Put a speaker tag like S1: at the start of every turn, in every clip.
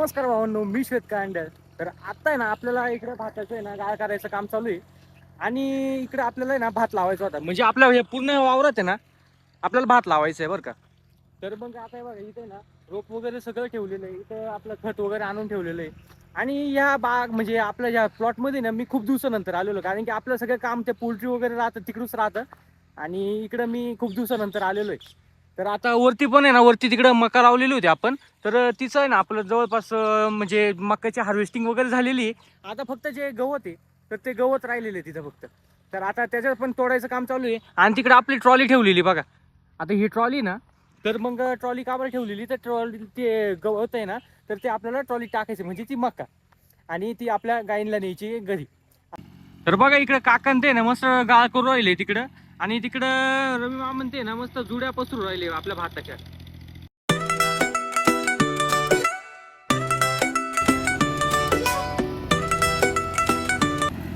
S1: नमस्कार भावांनो मी श्वेत कांड तर आता आहे ना आपल्याला इकडे भाताचं आहे ना गाळ करायचं काम चालू आहे. आणि इकडे आपल्याला आहे ना भात लावायचा होता. म्हणजे आपल्या हे पूर्ण वावरात आहे ना आपल्याला भात लावायचं आहे बरं का. तर मग आता हे बघा इथे ना रोप वगैरे सगळं ठेवलेलं आहे. इथं आपलं खत वगैरे आणून ठेवलेलं आहे. आणि या बाग म्हणजे आपल्या ज्या प्लॉटमध्ये ना मी खूप दिवसानंतर आलेलो. कारण की आपलं सगळं काम ते पोल्ट्री वगैरे राहतं तिकडूच राहतं. आणि इकडं मी खूप दिवसानंतर आलेलो आहे. तर आता वरती पण आहे ना वरती तिकडं मका लावलेली होती आपण. तर तिचं आहे ना आपलं जवळपास म्हणजे मक्याची हार्वेस्टिंग वगैरे झालेली आहे. आता फक्त जे गवत आहे तर ते गवत राहिलेले आहे तिथं फक्त. तर आता त्याच्यात पण तोडायचं काम चालू आहे. आणि तिकडे आपली ट्रॉली ठेवलेली बघा. आता ही ट्रॉली ना तर मग ट्रॉली का बरं ठेवलेली? तर ट्रॉली ते गवत आहे ना तर ते आपल्याला ट्रॉली टाकायची म्हणजे ती मका. आणि ती आपल्या गायींला न्यायची घरी. तर बघा इकडे काकांते ते ना मस्त गाळ करून राहिले तिकडं. आणि तिकडं रवी मामन म्हणते ना मस्त जुड्या पसरू राहिले आपल्या भाताच्या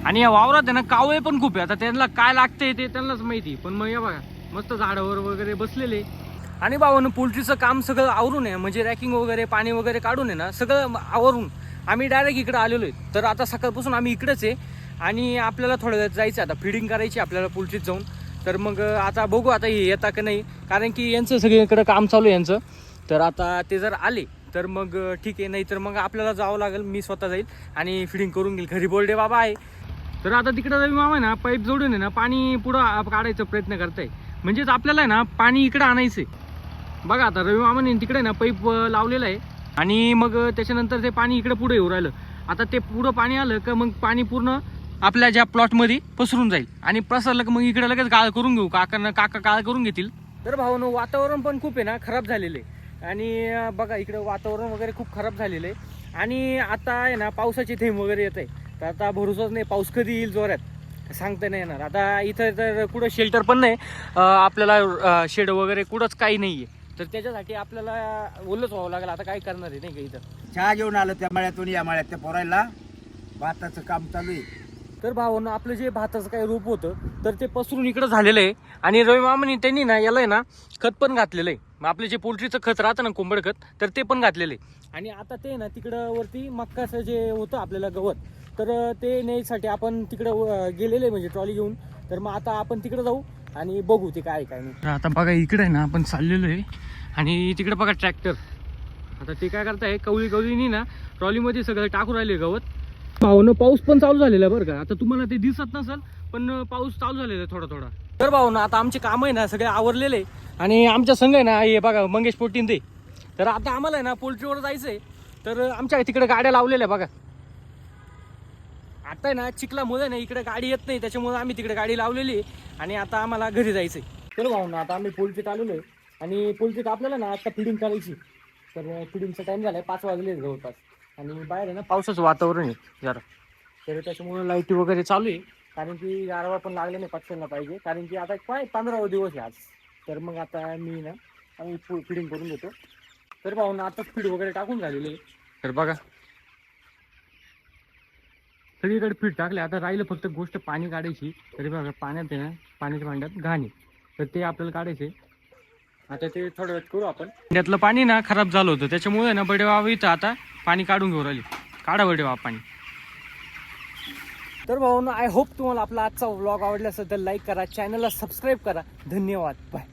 S1: आणि या वावरात आहे ना कावळे पण खूप आहे. आता त्यांना काय लागतंय ते त्यांनाच माहिती पण मग या बघा मस्त झाडावर वगैरे बसलेले. आणि बाबांनो पोल्ट्रीचं काम सगळं आवरून आहे. म्हणजे रॅकिंग वगैरे पाणी वगैरे काढून आहे ना सगळं आवरून. आम्ही डायरेक्ट इकडे आलेलो आहे. तर आता सकाळपासून आम्ही इकडेच आहे. आणि आपल्याला थोड्या वेळात जायचं आता फिडिंग करायची आपल्याला पोल्ट्रीत जाऊन. तर मग आता बघू आता हे येता का नाही. कारण की यांचं सगळीकडं काम चालू आहे यांचं. तर आता ते जर आले तर मग ठीक आहे. नाही तर मग आपल्याला जावं लागेल मी स्वतः जाईल आणि फिडिंग करून घेईल. घरी बोलडे बाबा आहे. तर आता तिकडे रवी मामा आहे ना पाईप जोडून आहे ना पाणी पुढं काढायचा प्रयत्न करताय. म्हणजेच आपल्याला आहे ना पाणी इकडं आणायचंय. बघा आता रवी मामाने तिकडे ना पाईप लावलेला आहे. आणि मग त्याच्यानंतर ते पाणी इकडे पुढे येऊ राहिलं. आता ते पुढं पाणी आलं का मग पाणी पूर्ण आपल्या ज्या प्लॉटमध्ये पसरून जाईल. आणि पसरलं का मग इकडे लगेच गाळ करून घेऊ. काका काका गाळ करून घेतील. तर भाऊनो वातावरण पण खूप आहे ना खराब झालेलं आहे. आणि बघा इकडे वातावरण वगैरे खूप खराब झालेलं आहे. आणि आता आहे ना पावसाचे थेंब वगैरे येत आहे तर आता भरोसाच नाही पाऊस कधी येईल जोरात? सांगता नाही येणार. आता इथं तर कुठं शेल्टर पण नाही. आपल्याला शेड वगैरे कुठंच काही नाही आहे तर त्याच्यासाठी आपल्याला ओलच व्हावं लागेल. आता काय करणार आहे नाही का इथं?
S2: चहा घेऊन आलो त्या मळ्यातून या मळ्यात त्या पोरायला. भाताचं काम चालू आहे.
S1: तर भावानं आपलं जे भाताचं काही रूप होतं तर ते पसरून इकडं झालेलं आहे. आणि रवी मामानी त्यांनी ना याला आहे ना खत पण घातलेलं आहे. मग आपलं जे पोल्ट्रीचं खत राहतं ना कोंबड खत तर ते पण घातलेलं आहे. आणि आता ते ना तिकडं वरती मक्काचं जे होतं आपल्याला गवत तर ते न्यायसाठी आपण तिकडं गेलेलं आहे म्हणजे ट्रॉली घेऊन. तर मग आता आपण तिकडं जाऊ आणि बघू ते काय काय नाही. आता बघा इकडे आहे ना आपण चाललेलो आहे. आणि तिकडे बघा ट्रॅक्टर. आता ते काय करताय कवळी कवळीनी ना ट्रॉलीमध्ये सगळं टाकून राहिले गवत. भावनं पाऊस पण चालू झालेला आहे बरं का. आता तुम्हाला ते दिसत नसेल पण पाऊस चालू झालेला आहे थोडा थोडा. तर भाऊ ना आता आमचे काम आहे ना सगळे आवरलेले आहे. आणि आमच्या संघ आहे ना हे बघा मंगेश पोटीन ते. तर आता आम्हाला आहे ना पोल्ट्रीवर जायचं आहे तर आमच्या तिकडे गाड्या लावलेल्या बघा. आता आहे ना चिखलामुळे ना इकडे गाडी येत नाही त्याच्यामुळे आम्ही तिकडे गाडी लावलेली आहे. आणि आता आम्हाला घरी जायचं आहे तर भाऊ ना आता आम्ही पोल्ट्रीत आलेलो आहे. आणि पोल्ट्रीत आपल्याला ना आता फिडिंग करायची तर फिडिंगचा झाला झालाय पाच वाजले जवळपास. आणि बाहेर आहे ना पावसाचं वातावरण आहे जरा. तर त्याच्यामुळे लाईटी वगैरे चालू आहे. कारण की गारवा पण लागले नाही पक्ष्यांना पाहिजे. कारण की आता काय पंधरावा दिवस आहे आज. तर मग आता मी ना आम्ही फिडिंग करून देतो तर भाऊ ना आता फीड वगैरे टाकून झालेले आहे. तर बघा. सगळीकडे फीड टाकले. आता राहिलं फक्त गोष्ट पाणी काढायची. तरी बघा पाण्यात आहे ना पाण्याच्या भांड्यात घाण तर ते आपल्याला काढायचे. आता ते थोडं वेळ करू आपण. त्यातलं पाणी ना खराब झालं होतं. त्याच्यामुळे ना बडेबाबा इथं आता पाणी काढून घेऊ राहिले. काढा बडेबाबा पाणी. तर भाऊ आय होप तुम्हाला आपला आजचा व्लॉग आवडला असेल तर लाईक करा चॅनलला सबस्क्राईब करा. धन्यवाद. बाय